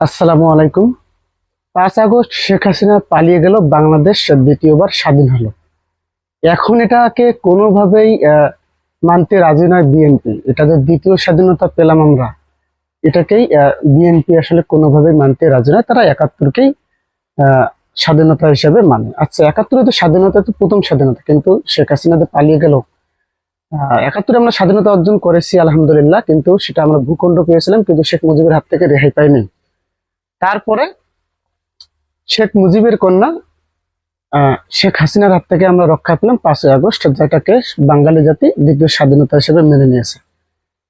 আসসালামু আলাইকুম। পাঁচ আগস্ট শেখ হাসিনা পালিয়ে গেল বাংলাদেশ দ্বিতীয়বার স্বাধীন হলো। এখন এটাকে কোনোভাবেই মানতে রাজি নয় বিএনপি। এটা যে দ্বিতীয় স্বাধীনতা পেলাম আমরা, এটাকেই বিএনপি আসলে কোনোভাবেই মানতে রাজি নয়। তারা একাত্তরকেই স্বাধীনতা হিসেবে মানে। আচ্ছা একাত্তরে তো স্বাধীনতা তো প্রথম স্বাধীনতা, কিন্তু শেখ হাসিনা যে পালিয়ে গেল একাত্তরে আমরা স্বাধীনতা অর্জন করেছি, আলহামদুলিল্লাহ, কিন্তু সেটা আমরা ভূখণ্ড পেয়েছিলাম, কিন্তু শেখ মুজিবের হাত থেকে রেহাই পাইনি। তারপরে শেখ মুজিবের কন্যা শেখ হাসিনার হাত থেকে আমরা রক্ষা পেলাম পাঁচই আগস্ট, যেটাকে বাঙালি জাতি দ্বিতীয় স্বাধীনতা হিসেবে মেনে নিয়েছে।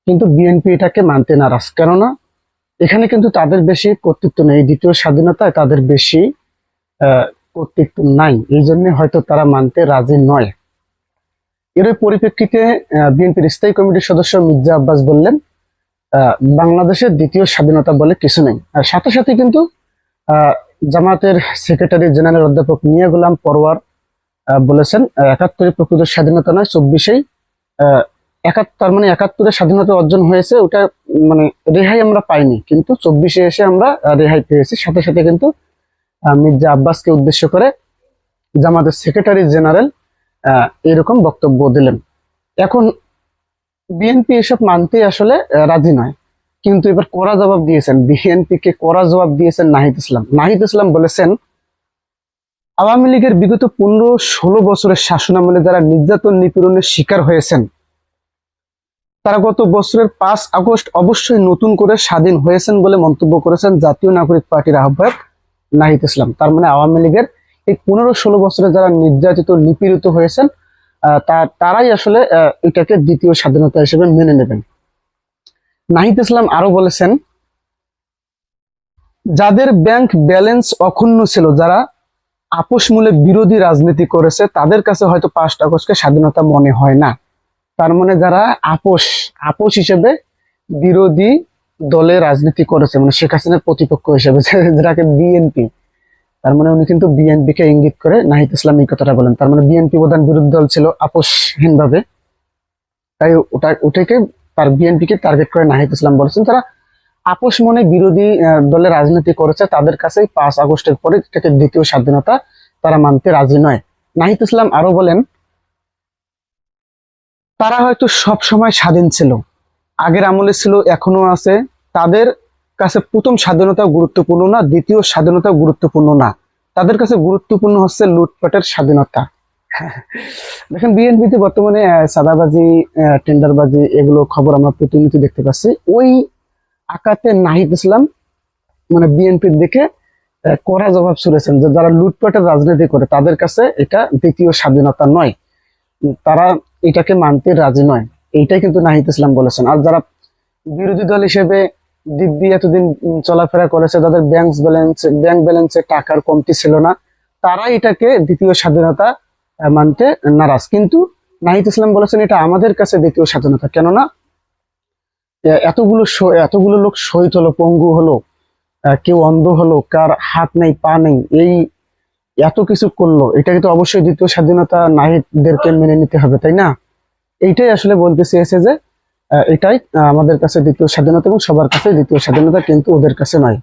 কিন্তু বিএনপি এটাকে মানতে নারাজ। কেননা এখানে কিন্তু তাদের বেশি কর্তৃত্ব নেই। দ্বিতীয় স্বাধীনতায় তাদের বেশি কর্তৃত্ব নাই। এই জন্য হয়তো তারা মানতে রাজি নয়। এর পরিপ্রেক্ষিতে বিএনপির স্থায়ী কমিটির সদস্য মির্জা আব্বাস বললেন বাংলাদেশের দ্বিতীয় স্বাধীনতা বলে কিছু নেই। আর সাথে সাথে কিন্তু জামাতের সেক্রেটারি জেনারেল অধ্যাপক মিয়া গোলাম পরওয়ার বলেছেন একাত্তরে প্রকৃত স্বাধীনতা নয়, চব্বিশেই একাত্তর মানে একাত্তরে স্বাধীনতা অর্জন হয়েছে, ওটা মানে রেহাই আমরা পাইনি। কিন্তু চব্বিশে এসে আমরা রেহাই পেয়েছি। সাথে সাথে কিন্তু মির্জা আব্বাসকে উদ্দেশ্য করে জামাতের সেক্রেটারি জেনারেল এরকম বক্তব্য দিলেন। এখন বিএনপি এসব মানতে আসলে রাজি নয়। কিন্তু এবার কড়া জবাব দিয়েছেন। বিএনপি কে কড়া জবাব দিয়েছেন নাহিদ ইসলাম। নাহিদ ইসলাম বলেছেন, আওয়ামী লীগের বিগত পনেরো ষোলো বছরের শাসনামলে যারা নির্যাতন নিপীড়নের শিকার হয়েছেন, তারা গত বছরের পাঁচ আগস্ট অবশ্যই নতুন করে স্বাধীন হয়েছেন বলে মন্তব্য করেছেন জাতীয় নাগরিক পার্টির আহ্বায়ক নাহিদ ইসলাম। তার মানে আওয়ামী লীগের এই পনেরো ষোলো বছরে যারা নির্যাতিত, নিপীড়িত হয়েছেন তারাই আসলে এটাকে দ্বিতীয় স্বাধীনতা হিসেবে মেনে নেবেন। নাহিদ ইসলাম আরও বলেছেন, যাদের ব্যাংক ব্যালেন্স অক্ষুণ্ণ ছিল, যারা আপোষ মূলে বিরোধী রাজনীতি করেছে, তাদের কাছে হয়তো পাঁচ আগস্টকে স্বাধীনতা মনে হয় না। তার মানে যারা আপোষ আপোষ হিসেবে বিরোধী দলে রাজনীতি করেছে মানে শেখ হাসিনার প্রতিপক্ষ হিসেবে যেটাকে বিএনপি তার মানে উনি কিন্তু বিএনপি কে ইঙ্গিত করে নাহিদ ইসলাম এই কথাটা বলেন। তার মানে বিএনপি প্রধান বিরোধী দল ছিল আপোষহীন ভাবে তাই ওটা ওটাকে তার বিএনপি কে টার্গেট করে নাহিদ ইসলাম বলেছেন। তারা আপোষ মনে বিরোধী আহ, দলে রাজনীতি করেছে তাদের কাছেই পাঁচ আগস্টের পরে থেকে দ্বিতীয় স্বাধীনতা তারা মানতে রাজি নয়। নাহিদ ইসলাম আরও বলেন তারা হয়তো সব সময় স্বাধীন ছিল আগের আমলে ছিল এখনও আছে। তাদের কাছে প্রথম স্বাধীনতা গুরুত্বপূর্ণ না, দ্বিতীয় স্বাধীনতা গুরুত্বপূর্ণ না। তাদের কাছে গুরুত্বপূর্ণ হচ্ছে লুটপাটের স্বাধীনতা। দেখেন, বিএনপিতে বর্তমানে সাদাবাজি টেন্ডারবাজি এগুলো খবর আমরা প্রতিনিয়ত দেখতে পাচ্ছি। ওই আকাতে নাহিদ ইসলাম মানে বিএনপির দিকে কড়া জবাব ছুড়েছেন যে যারা লুটপাটের রাজনীতি করে, তাদের কাছে এটা দ্বিতীয় স্বাধীনতা নয়। তারা এটাকে মানতে রাজি নয়। এইটাই কিন্তু নাহিদ ইসলাম বলেছেন। আর যারা বিরোধী দল হিসেবে দিব্যি এতদিন চলাফেরা করেছে যাদের ব্যাংক ব্যালেন্স ব্যাংক ব্যালেন্সে টাকার কমতি ছিল না। তারা এটাকে দ্বিতীয় স্বাধীনতা মানতে নারাজ। কিন্তু নাহিদ ইসলাম বলেছেন, এটা আমাদের কাছে দ্বিতীয় স্বাধীনতা। কেননা এতগুলো এতগুলো লোক শহীদ হলো, পঙ্গু হলো কেউ অন্ধ হলো, কার হাত নেই, পা নেই, এই এত কিছু করল, এটাকে তো অবশ্যই দ্বিতীয় স্বাধীনতা নাহিদদেরকে মেনে নিতে হবে, তাই না? এইটাই আসলে বলতে চেয়েছে যে এটাই আমাদের কাছে দ্বিতীয় স্বাধীনতা এবং সবার কাছে দ্বিতীয় স্বাধীনতা কিন্তু ওদের কাছে নয়।